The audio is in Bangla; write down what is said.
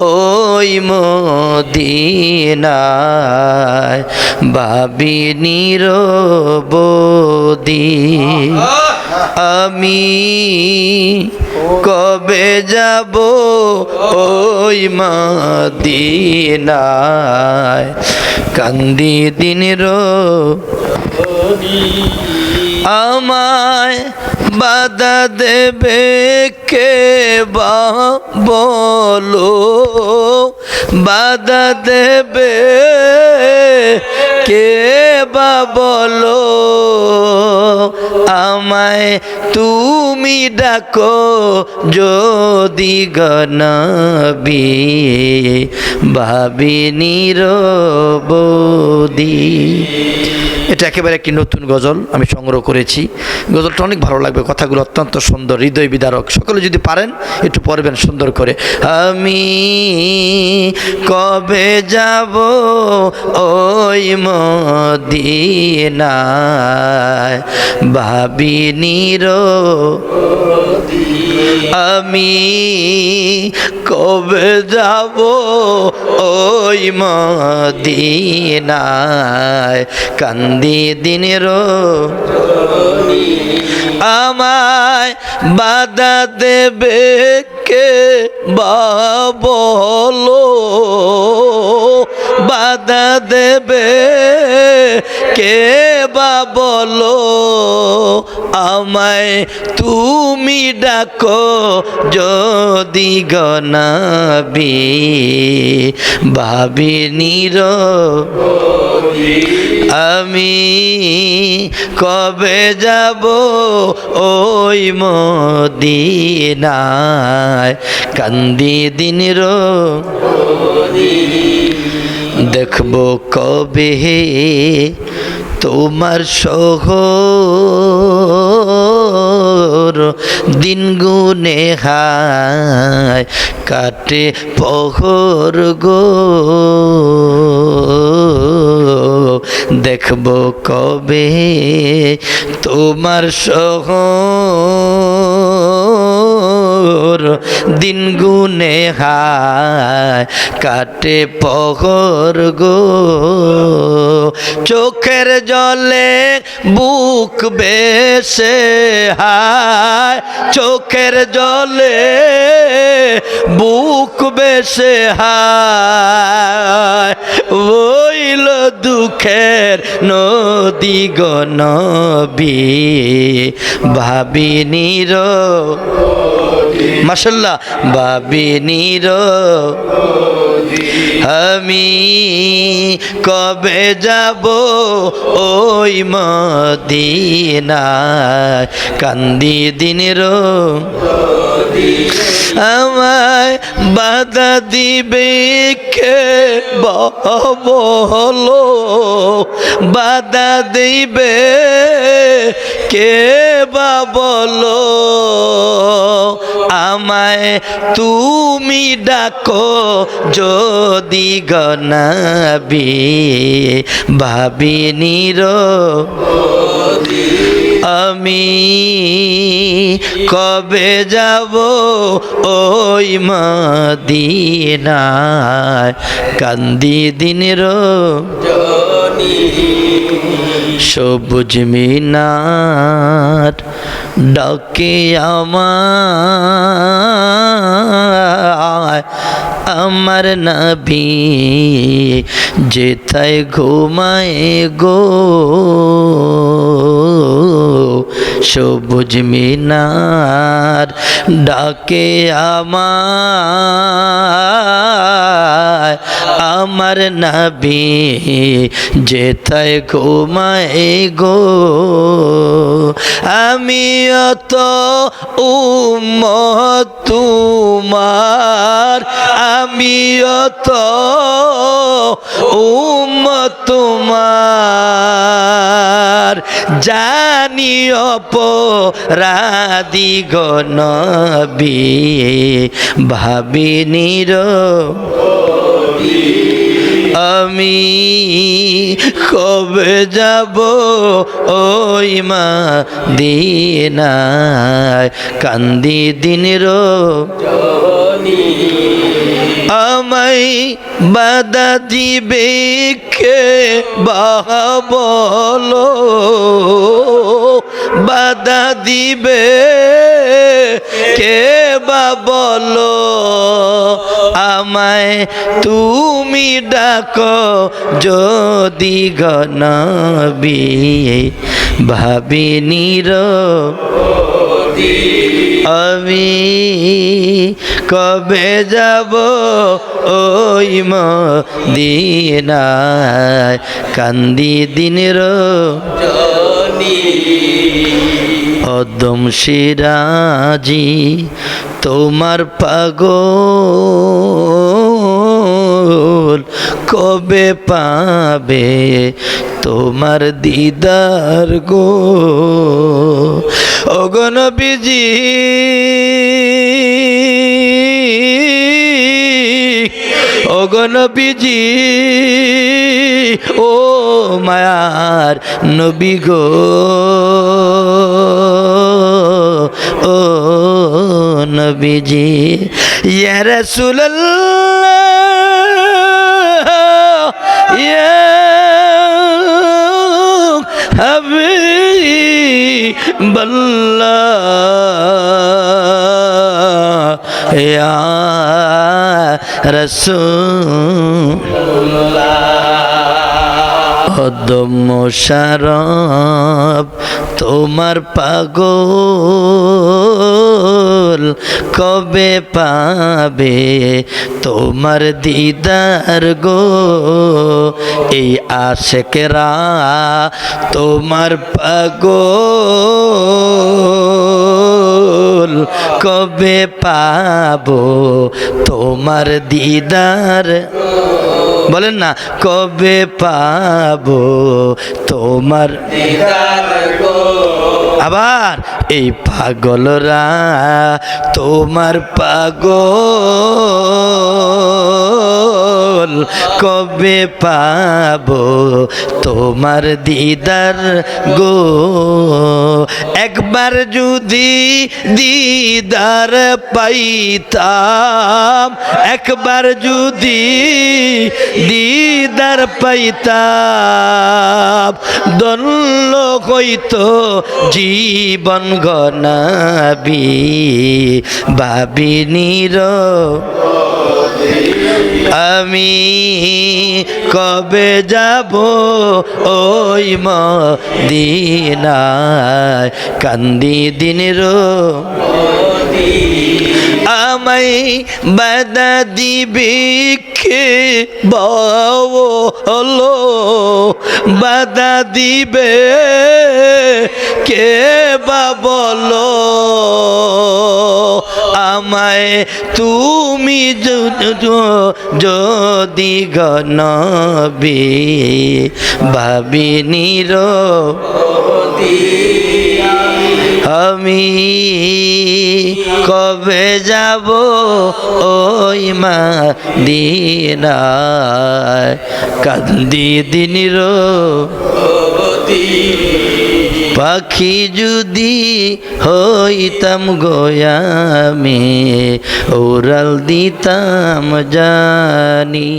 ওই মদিনায় ভাবি নিরবদি আমি কবে যাব ওই মদিনায়? কান্দি দিন দিনের আমায় বাধা দেবে কে বা বলো? বাধা দেবে কে বা বলো, আমায় তুমি ডাকো যদি গনবি ভাবি নিরবদি এটা একেবারে একটি নতুন গজল আমি সংগ্রহ করেছি। গজলটা অনেক ভালো লাগবে, কথাগুলো অত্যন্ত সুন্দর, হৃদয় বিদারক। সকলে যদি পারেন, একটু পড়বেন সুন্দর করে। আমি কবে যাব ওই মদিনায় ভাবি নির আমি কবে যাব ওই মদিনায়? কান্দি দিনের আমায় বাধা দেবে কে বা বলো? বাধা দেবে। কে বা বলো আমায় তুমি ডাকো যদি গনাবি ভাবি নির। আমি কবে যাব ওই মদিনায়? কান্দি দিনের দেখব কবে তোমার সহ দিন গুনে হায় কাটে পহর গো। দেখব কবে তোমার সহ দিন গুনে হায়, কাটে পহর গো। চোখের জলে বুক বেসে হায়, চোখের জলে বুক বেসে হায়। ওইল দুঃখের নদী গনবি ভাবি নির। মাসাল্লাহ ভাবি নির। আমি কবে যাব ওই মদিনায়? কান্দি দিনের আমায় বাধা দিবে কে? বলো বাধা দিবে কে বা বলো? আমায় তুমি ডাকো যদি গনাবি ভাবি নির। আমি কবে যাব ওই মদিনায়? কান্দি দিনের সবুজ মিনার ডাকে আমার আমার নবী যেথায় ঘুমায় গো সবুজ মিনার ডাকে আমার। আমার নবী যেথায় ঘুমায় গো, আমি অত উম তোমার, আমি অত উম তোমার। জানি অপরাধি গনবি ভাবি নির আমি কবে যাব ওই মা দিনায় কান্দি দিনের আমাই বাধা দিবে কে? বলো, বাধা দিবে কে বা বলো? আমায় তুমি ডাকো যদি গণবি ভাবিনি রো আমি কবে যাব ওই মদিনায়? কান্দি দিনের অদম সিরাজি তোমার পাগল কবে পাবে তোমার দিদার গো? অগণ বিজি অগণ বিজি ও মায়ার নবী গো। ও নবীজি ইয়া রাসূলুল্লাহ ইয়া অদম্য সারব তোমার পাগল কবে পাবে তোমার দিদার গো? এই আশেকেরা তোমার পাগল কবে পাবো তোমার দিদার? বলেন না কবে পাবো তোমার আবার এই পাগলরা তোমার পাগল কবে পাব তোমার দিদার গো? একবার যদি দিদার পাইতাম, একবার যদি দিদার পাইতাম দল্ল হইতো জীবন গনাবি ভাবিনির আমি কবে যাব ওই মদিনায়? কান্দি দিনের। আমায় বাধা দিবি কে বলো বাধা দিবে কে বা বলো আমায় তুমি যদি গণবি ভাবিনির আমি কবে যাব ওই মা দিনায় কান্দি দিনির পাখি যদি হইতাম গোয়ামে ওরাল দিতাম জানি।